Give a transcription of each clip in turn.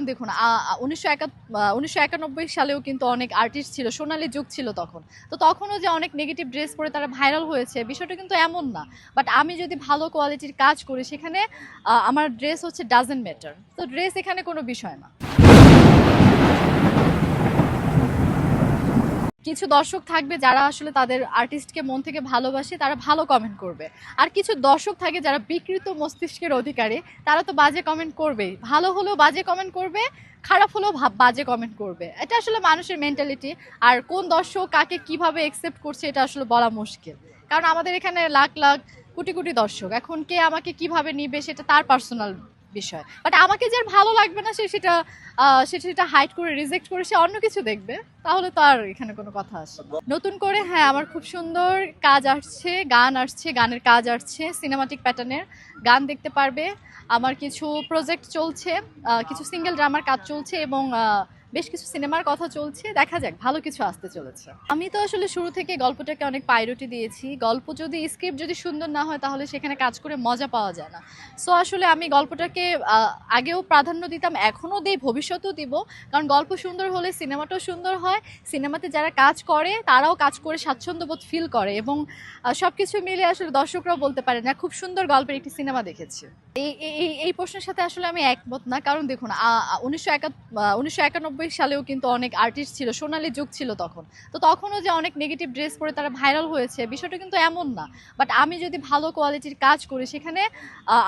কারণ দেখুন উনিশশো সালেও কিন্তু অনেক আর্টিস্ট ছিল, সোনালি যুগ ছিল তখন। তো তখনও যে অনেক নেগেটিভ ড্রেস পরে তারা ভাইরাল হয়েছে, বিষয়টা কিন্তু এমন না। বাট আমি যদি ভালো কোয়ালিটির কাজ করি, সেখানে আমার ড্রেস হচ্ছে ডাজেন্ট ম্যাটার তো ড্রেস এখানে কোনো বিষয় না। কিছু দর্শক থাকবে যারা আসলে তাদের আর্টিস্টকে মন থেকে ভালোবাসে, তারা ভালো কমেন্ট করবে। আর কিছু দর্শক থাকে যারা বিকৃত মস্তিষ্কের অধিকারী, তারা তো বাজে কমেন্ট করবেই। ভালো হলেও বাজে কমেন্ট করবে, খারাপ হলেও বাজে কমেন্ট করবে। এটা আসলে মানুষের মেন্টালিটি আর কোন দর্শক কাকে কীভাবে একসেপ্ট করছে, এটা আসলে বলা মুশকিল। কারণ আমাদের এখানে লাখ লাখ, কোটি কোটি দর্শক। এখন কে আমাকে কীভাবে নিবে, সেটা তার পার্সোনাল বিষয়। বাট আমাকে যে ভালো লাগবে না সে সেটা সেটা হাইড করে রিজেক্ট করে সে অন্য কিছু দেখবে। তাহলে তো আর এখানে কোনো কথা আসে। নতুন করে হ্যাঁ আমার খুব সুন্দর কাজ আসছে, গান আসছে, গানের কাজ আসছে সিনেমাটিক প্যাটার্নের গান দেখতে পারবে। আমার কিছু প্রজেক্ট চলছে কিছু সিঙ্গেল ড্রামার কাজ চলছে এবং বেশ কিছু সিনেমার কথা চলছে, দেখা যাক, ভালো কিছু আসতে চলেছে। আমি তো আসলে শুরু থেকে গল্পটাকে অনেক পাইরটি দিয়েছি। গল্প যদি, স্ক্রিপ্ট যদি সুন্দর না হয়, তাহলে সেখানে কাজ করে মজা পাওয়া যায় না। সো আসলে আমি গল্পটাকে আগেও প্রাধান্য দিতাম, এখনও দিই, ভবিষ্যতেও দিব। কারণ গল্প সুন্দর হলে সিনেমাটাও সুন্দর হয়। সিনেমাতে যারা কাজ করে, তারাও কাজ করে স্বাচ্ছন্দ্যবোধ ফিল করে এবং সব কিছু মিলে আসলে দর্শকরাও বলতে পারে না, খুব সুন্দর গল্পের একটি সিনেমা দেখেছি। এই, এই- প্রশ্নের সাথে আসলে আমি একমত না। কারণ দেখুন উনিশশো একা উনিশশো একানব্বই সালেও কিন্তু অনেক আর্টিস্ট ছিল, সোনালী যুগ ছিল তখন। তো তখনও যে অনেক নেগেটিভ ড্রেস পরে তারা ভাইরাল হয়েছে, বিষয়টা কিন্তু এমন না। বাট আমি যদি ভালো কোয়ালিটির কাজ করি, সেখানে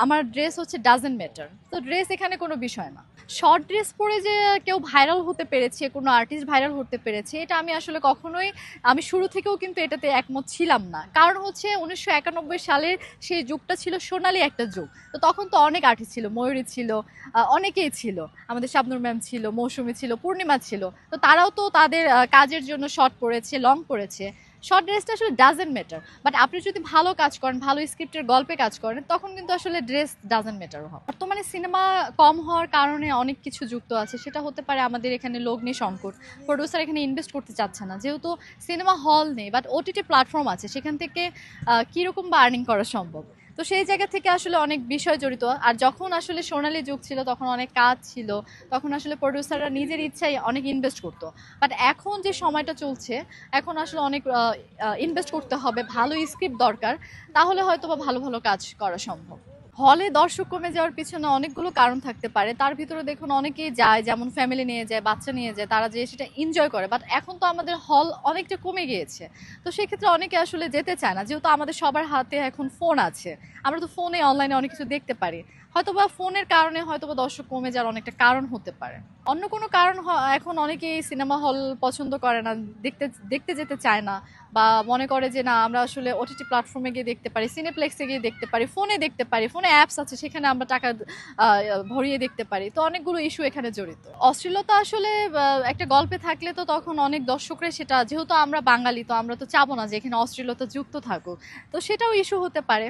আমার ড্রেস হচ্ছে ডাজেন্ট ম্যাটার তো ড্রেস এখানে কোনো বিষয় না। শর্ট ড্রেস পরে যে কেউ ভাইরাল হতে পেরেছে, কোনো আর্টিস্ট ভাইরাল হতে পেরেছে, এটা আমি আসলে কখনোই, আমি শুরু থেকেও কিন্তু এটাতে একমত ছিলাম না। কারণ হচ্ছে উনিশশো একানব্বই সালের সেই যুগটা ছিল সোনালী একটা যুগ। তো তখন তো অনেক আর্টিস্ট ছিল, ময়ূরী ছিল অনেকেই ছিল। আমাদের শাবনুর ম্যাম ছিল, মৌসুমী ছিল পূর্ণিমা ছিল। তো তারাও তো তাদের কাজের জন্য শর্ট পড়েছে লং পরেছে শর্ট ড্রেসটা আসলে ডাজেন্ট ম্যাটার বাট আপনি যদি ভালো কাজ করেন, ভালো স্ক্রিপ্টের গল্পে কাজ করেন, তখন কিন্তু আসলে ড্রেস ডাজেন্ট ম্যাটার হয়। বর্তমানে সিনেমা কম হওয়ার কারণে অনেক কিছু যুক্ত আছে। সেটা হতে পারে আমাদের এখানে লগ্নি সংকট। প্রডিউসার এখানে ইনভেস্ট করতে চাচ্ছে না। যেহেতু সিনেমা হল নেই বাট ওটিটি প্ল্যাটফর্ম আছে, সেখান থেকে কীরকম বা আর্নিং করা সম্ভব? তো সেই জায়গা থেকে আসলে অনেক বিষয় জড়িত। আর যখন আসলে সোনালি যুগ ছিল, তখন অনেক কাজ ছিল, তখন আসলে প্রডিউসাররা নিজের ইচ্ছায় অনেক ইনভেস্ট করতো। বাট এখন যে সময়টা চলছে, এখন আসলে অনেক ইনভেস্ট করতে হবে, ভালো স্ক্রিপ্ট দরকার, তাহলে হয়তো বা ভালো ভালো কাজ করা সম্ভব। হলে দর্শক কমে যাওয়ার পিছনে অনেকগুলো কারণ থাকতে পারে। তার ভিতরে দেখুন, অনেকেই যায়, যেমন ফ্যামিলি নিয়ে যায়, বাচ্চা নিয়ে যায়, তারা যে সেটা এনজয় করে। বাট এখন তো আমাদের হল অনেকটা কমে গিয়েছে। তো সেক্ষেত্রে অনেকে আসলে যেতে চায় না। যেহেতু আমাদের সবার হাতে এখন ফোন আছে। আমরা তো ফোনে অনলাইনে অনেক কিছু দেখতে পারি। হয়তোবা ফোনের কারণে হয়তোবা দর্শক কমে যাওয়ার অনেকটা কারণ হতে পারে। অন্য কোনো কারণ এখন অনেকেই সিনেমা হল পছন্দ করে না, দেখতে দেখতে যেতে চায় না। বা মনে করে যে, না, আমরা আসলে ওটিটি প্ল্যাটফর্মে গিয়ে দেখতে পারি সিনেপ্লেক্সে গিয়ে দেখতে পারি ফোনে দেখতে পারি ফোনে অ্যাপস আছে, সেখানে আমরা টাকা ভরিয়ে দেখতে পারি। তো অনেকগুলো ইস্যু এখানে জড়িত। অশ্লীলতা আসলে একটা গল্পে থাকলে তো তখন অনেক দর্শকরা সেটা, যেহেতু আমরা বাঙালি, তো আমরা তো চাবো না যে, এখানে অশ্লীলতা যুক্ত থাকুক। তো সেটাও ইস্যু হতে পারে।